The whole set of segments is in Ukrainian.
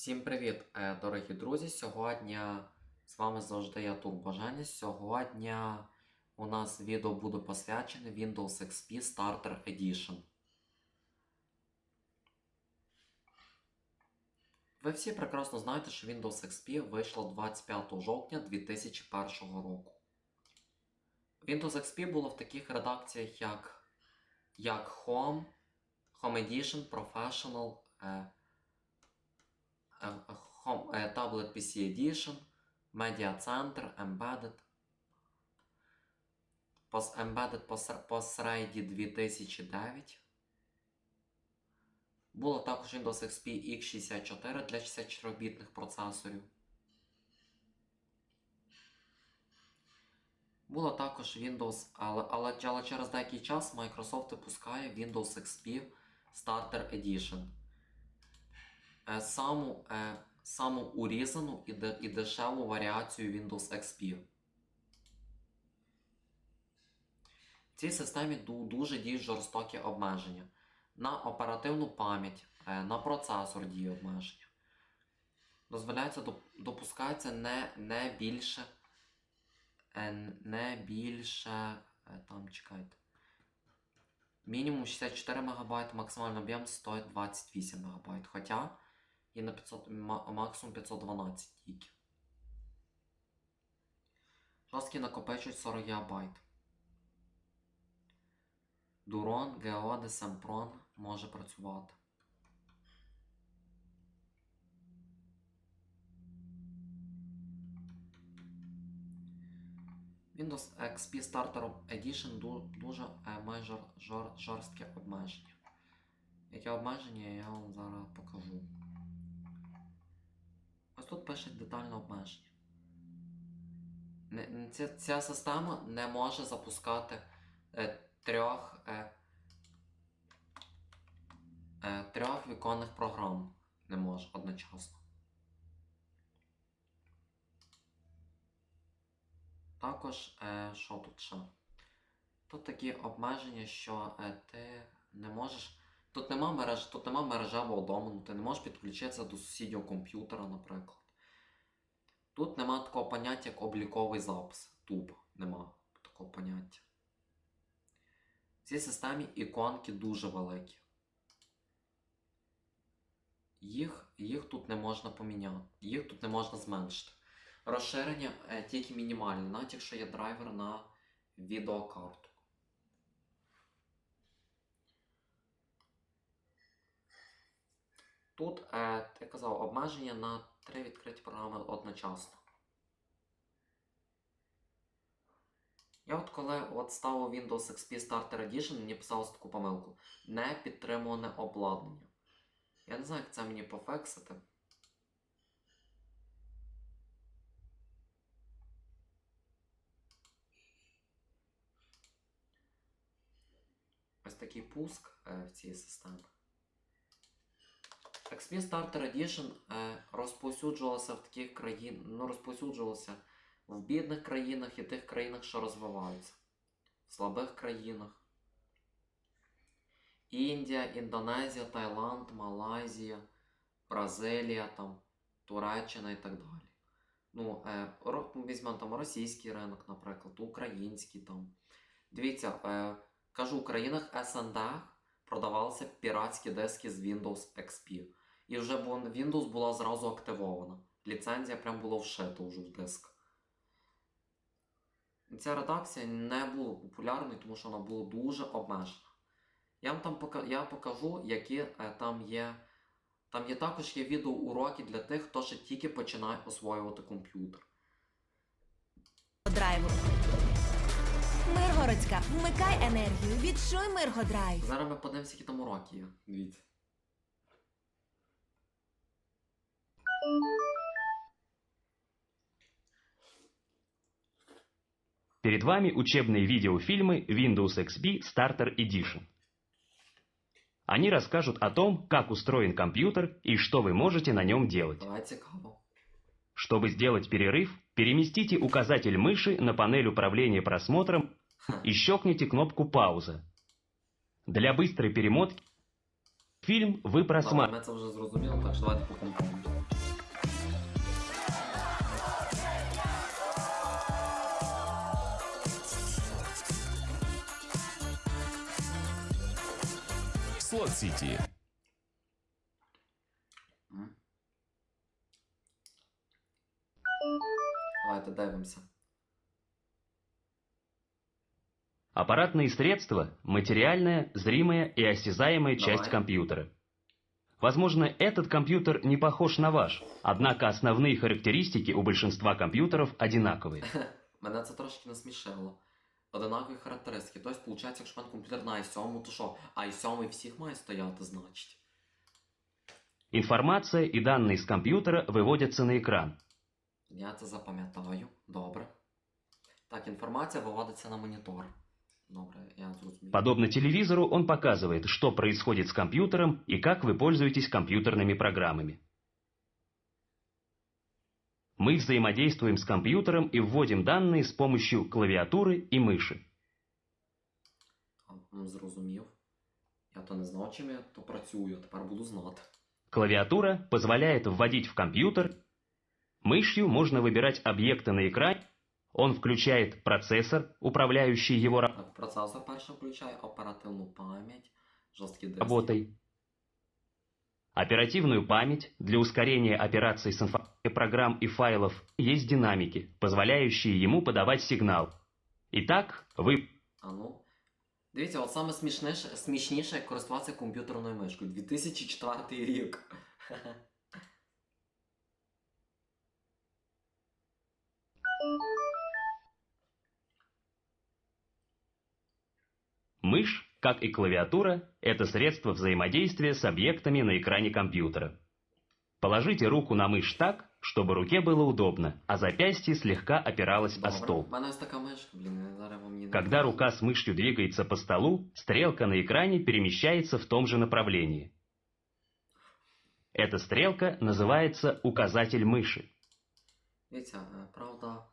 Всім привіт, е, дорогі друзі! Сьогодні з вами завжди я Турбоженя. Сьогодні у нас відео буде посвячене Windows XP Starter Edition. Ви всі прекрасно знаєте, що Windows XP вийшло 25 жовтня 2001 року. Windows XP було в таких редакціях, як, як Home, Home Edition, Professional. Е, е, Home, е, Tablet PC Edition, Media Center, Embedded. Embedded посереді 2009. Було також Windows XP X64 для 64-бітних процесорів. Було також Windows, але, але, але через деякий час Microsoft випускає Windows XP Starter Edition е, саму, е, саму урізану і, де, і дешеву варіацію Windows XP. В цій системі дуже діють жорстокі обмеження. На оперативну пам'ять, е, на процесор діє обмеження. Дозволяється, допускається не, не більше. е, Не більше. е, Там чекайте. Мінімум 64 МБ, максимальний об'єм 128 МБ. Хоча і на 500, максимум 512 тільки. Жорсткий накопичують 40 ГБ. Дурон, Geode, Sempron може працювати. Windows XP Starter Edition дуже е, жор, жорстке обмеження. Яке обмеження я вам зараз покажу. Тут детальне обмеження. Ця, ця система не може запускати е, трьох, е, е, трьох віконних програм. Не може одночасно. Також, е, що тут ще? Тут такі обмеження, що е, ти не можеш. Тут нема мереж, тут нема мережевого домену, ти не можеш підключитися до сусіднього комп'ютера, наприклад. Тут нема такого поняття, як обліковий запис. Тупо нема такого поняття. В цій системі іконки дуже великі. Їх, їх тут не можна поміняти, їх тут не можна зменшити. Розширення е, тільки мінімальне, навіть якщо є драйвер на відеокарту. Тут, е, я казав, обмеження на три відкриті програми одночасно. Я от коли от ставив Windows XP Starter Edition, мені писалось таку помилку. Не підтримуване обладнання. Я не знаю, як це мені пофексити. Ось такий пуск е, в цій системі. XP Starter Edition е, розповсюджувався в таких країн, ну, розповсюджувався в бідних країнах і тих країнах, що розвиваються, в слабих країнах. Індія, Індонезія, Таїланд, Малайзія, Бразилія, там, Туреччина і так далі. Ну, е, візьмемо там російський ринок, наприклад, український там. Дивіться, е, кажу, в країнах СНД продавалися піратські диски з Windows XP. І вже Windows була зразу активована. Ліцензія прям була вшита вже в диск. Ця редакція не була популярною, тому що вона була дуже обмежена. Я вам там пока... я покажу, які е, там є. Там є також є відеоуроки для тих, хто ще тільки починає освоювати комп'ютер. драйву. Миргородська, вмикай енергію, відчуй Миргодрайв. Зараз ми подивимося, які там уроки є. Дивіться. Перед вами учебные видеофильмы Windows XP Starter Edition. Они расскажут о том, как устроен компьютер и что вы можете на нем делать. Чтобы сделать перерыв, переместите указатель мыши на панель управления просмотром и щелкните кнопку «Пауза». Для быстрой перемотки фильм вы просматриваете. Так що давайте дивимося. Аппаратные средства – материальная, зримая и осязаемая часть Давай. компьютера. Возможно, этот компьютер не похож на ваш, однако основные характеристики у большинства компьютеров одинаковые. Мене це трошки насмішило Одинакові характеристики. Тобто, виходить, якщо в мене комп'ютер на i7, то що? i7 всіх має стояти, значить. Информация и данные с компьютера выводятся на экран. Я це запам'ятаю. Добре. Так, інформація виводиться на монітор. Добре, я зрозумів. Подобно телевизору, он показывает, что происходит с компьютером и как вы пользуетесь компьютерными программами. Мы взаимодействуем с компьютером и вводим данные с помощью клавиатуры и мыши. А, м, Зрозумів. Я то не знав, чим я то працюю, а тепер буду знати. Клавиатура позволяет вводить в компьютер. Мышью можно выбирать объекты на экране. Он включает процессор, управляющий его Так, процесор перше включає оперативну пам'ять, жорсткий диск. работой. Оперативную память для ускорения операций с информацией программ и файлов есть динамики, позволяющие ему подавать сигнал. Итак, вы А ну. Дивіться, от саме смішніше, смішніше як користуватися комп'ютерною мишкою. 2004 рік. как и клавиатура, это средство взаимодействия с объектами на экране компьютера. Положите руку на мышь так, чтобы руке было удобно, а запястье слегка опиралось о Добре. стол. У мене ось така мишка, блін, я зараз вам її не Когда покажу. рука с мышью двигается по столу, стрелка на экране перемещается в том же направлении. Эта стрелка называется указатель мыши. Дивіться, е, правда,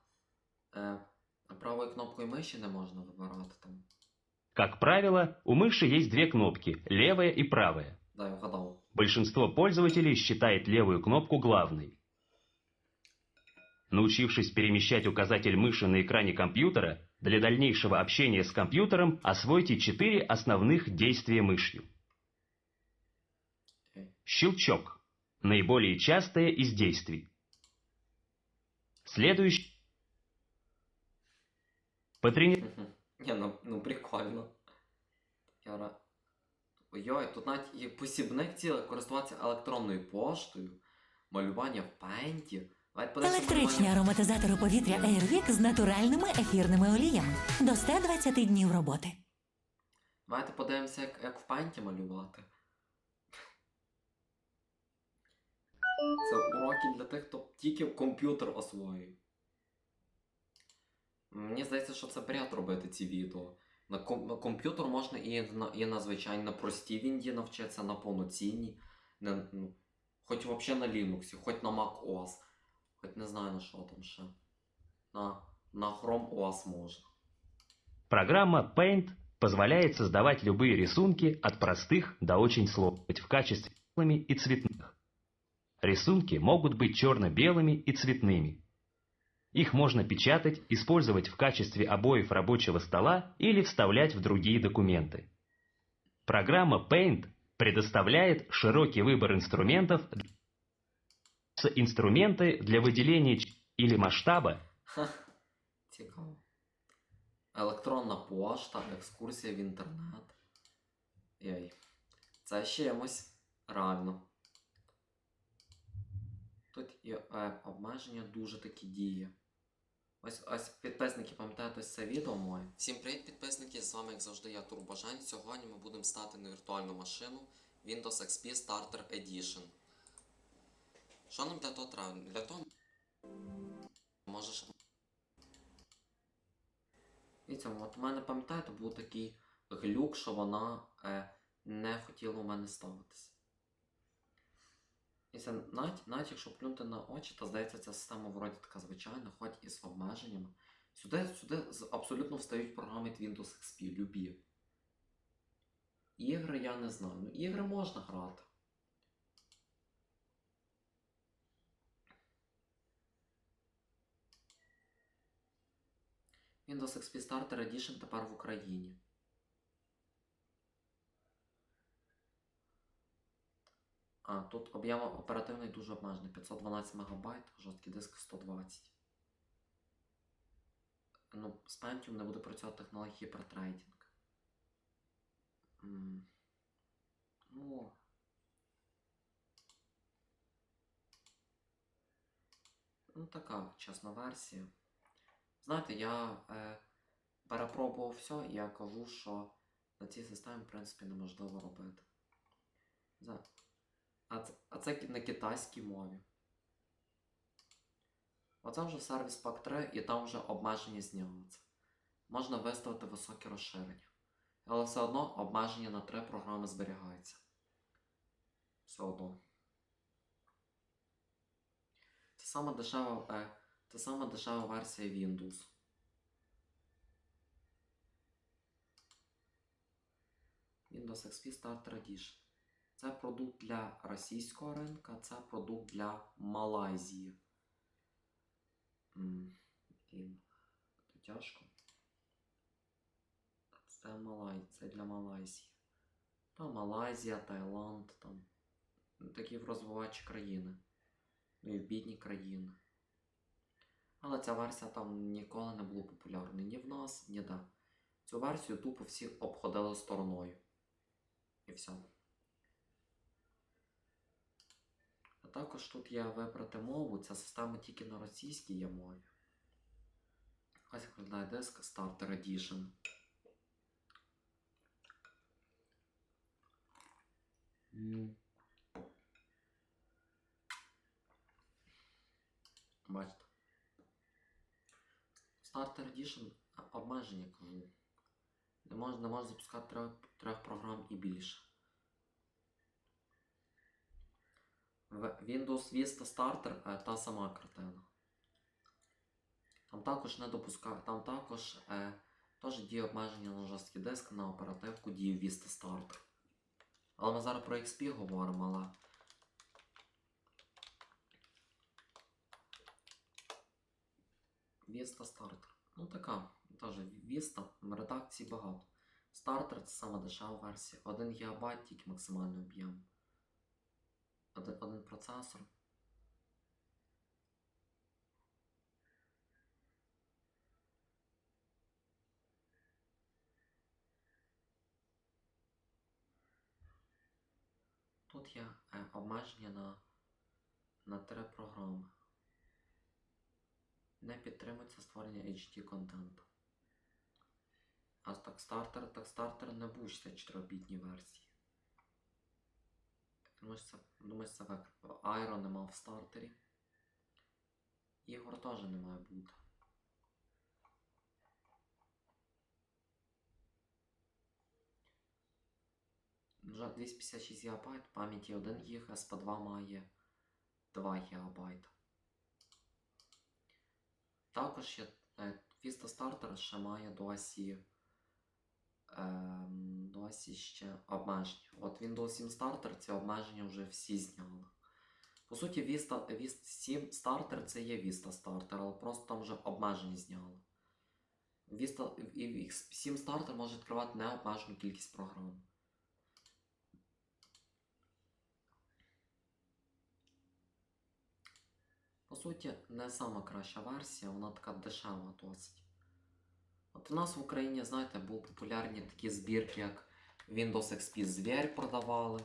е, правою кнопкою миші не можна вибирати там. как правило, у мыши есть две кнопки – левая и правая. Большинство пользователей считает левую кнопку главной. Научившись перемещать указатель мыши на экране компьютера, для дальнейшего общения с компьютером освойте четыре основных действия мышью. Щелчок. Наиболее частое из действий. Следующий. Потрени... Ні, ну, ну прикольно. Я ра... Ой, тут навіть є посібник цілий користуватися електронною поштою, малювання в пенті. Електричні ароматизатори повітря Airwick з натуральними ефірними оліями до 120 днів роботи. Давайте подивимося, як, як в пенті малювати. Це уроки для тих, хто тільки комп'ютер освоює. Мені здається, що це бред робити ці відео. На, ком- на комп'ютер можна і на, і на звичайно на простій вінді навчитися, на повноцінній, на, ну, хоч взагалі на Linux, хоч на Mac OS, хоч не знаю на що там ще. На, на Chrome OS можна. Программа Paint позволяет создавать любые рисунки от простых до очень сложных в качестве белыми и цветных. Рисунки могут быть черно-белыми и цветными. Их можно печатать, использовать в качестве обоев рабочего стола или вставлять в другие документы. Программа Paint предоставляет широкий выбор инструментов с инструменты для выделения ч- или масштаба Ха, цікаво. Електронна пошта, екскурсія в інтернет. Єй. Це ще чимось. Реально. Тут і е, обмеження дуже такі діє. Ось ось підписники, пам'ятаєте це відео моє? Всім привіт, підписники! З вами, як завжди, я Турбожань. Сьогодні ми будемо стати на віртуальну машину Windows XP Starter Edition. Що нам для того треба? Для того можеш Дивіться, от у мене, пам'ятаєте, був такий глюк, що вона е, не хотіла у мене ставитися. Дивіться, навіть, навіть якщо плюнути на очі, то здається, ця система вроді така звичайна, хоч і з обмеженнями. Сюди, сюди абсолютно встають програми від Windows XP, любі. Ігри я не знаю. Ну, ігри можна грати. Windows XP Starter Edition тепер в Україні. А, тут об'єм оперативний дуже обмежений. 512 МБ, жорсткий диск 120. Ну, з Pentium не буде працювати технологія гіпертрейдинг. М, Ну. Ну, така чесна версія. Знаєте, я е, перепробував все, і я кажу, що на цій системі, в принципі, неможливо робити. За- А це, а це на китайській мові. Оце вже сервіс Pack 3, і там вже обмеження знімаються. Можна виставити високе розширення. Але все одно обмеження на 3 програми зберігається. Все одно. Це сама дешева, е, це сама дешева версія Windows. Windows XP Starter Edition. Це продукт для російського ринка, це продукт для Малайзії. Блін, це тяжко. Це Малай, це для Малайзії. Там Малайзія, Таїланд, там такі розвиваючі країни. Ну і в бідні країни. Але ця версія там ніколи не була популярною ні в нас, ні де. Цю версію тупо всі обходили стороною. І все. А також тут є вибрати мову, ця система тільки на російській є мові. Ось як виглядає диск Starter Edition. М. Бачите. Starter Edition обмеження кажу. Не можна, не можна запускати трьох, трьох програм і більше. В Windows Vista Starter е, та сама картина. Там також не допускає, там також е, теж діє обмеження на жорсткий диск на оперативку діє Vista Starter. Але ми зараз про XP говоримо, але. Vista Starter. Ну така, теж Vista, редакцій багато. Starter це сама дешева версія. 1 ГБ тільки максимальний об'єм. Один, один процесор. Тут є е, обмеження на, на три програми. Не підтримується створення HD контенту. А так стартер, так стартер не був 64-бітній версії. Думаю, це, век. Айро нема в стартері. Ігор теж не має бути. Вже 256 ГБ, пам'яті 1 ГБ, SP2 має 2 ГБ. Також е, Vista Starter ще має досі, ем, досі ще обмеження. От Windows 7 Starter ці обмеження вже всі зняли. По суті, Vista, Vista 7 Starter це є Vista Starter, але просто там вже обмеження зняли. Vista, і 7 Starter може відкривати необмежену кількість програм. По суті, не сама краща версія, вона така дешева досить. От у нас в Україні, знаєте, були популярні такі збірки, як Windows XP Звір продавали.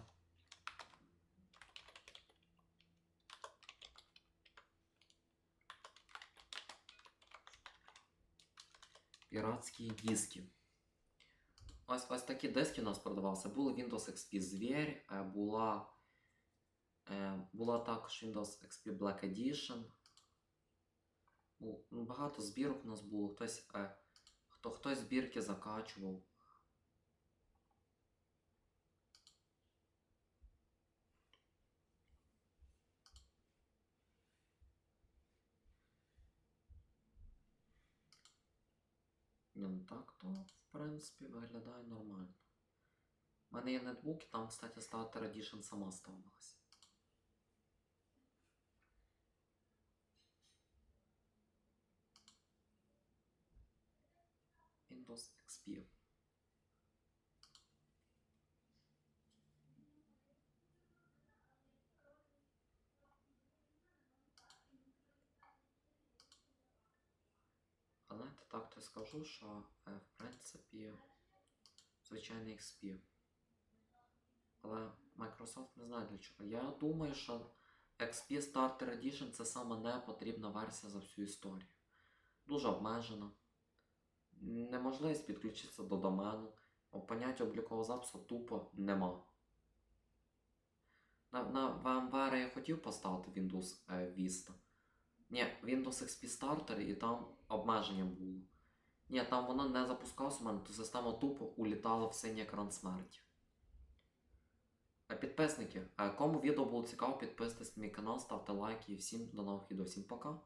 Піратські диски. Ось ось такі диски у нас продавалися. Були Windows XP Звір, е, була Е, була також Windows XP Black Edition. Ну, багато збірок у нас було. Хтось, е, хто, хтось збірки закачував. Ні, ну так, то в принципі виглядає нормально. У мене є нетбук, і там, кстати, Starter Edition сама ставилася. Windows XP. Так то скажу, що е, в принципі звичайний XP. Але Microsoft не знає для чого. Я думаю, що XP Starter Edition це саме не потрібна версія за всю історію. Дуже обмежена. Неможливість підключитися до домену. Поняття облікового запису тупо нема. На, на VMware я хотів поставити Windows е, Vista. Ні, Windows XP Starter і там обмеження було. Ні, там воно не запускалося у мене, то система тупо улітала в синій екран смерті. А Підписники, е, кому відео було цікаво, підписуйтесь на мій канал, ставте лайки і всім до нових відео. Всім пока.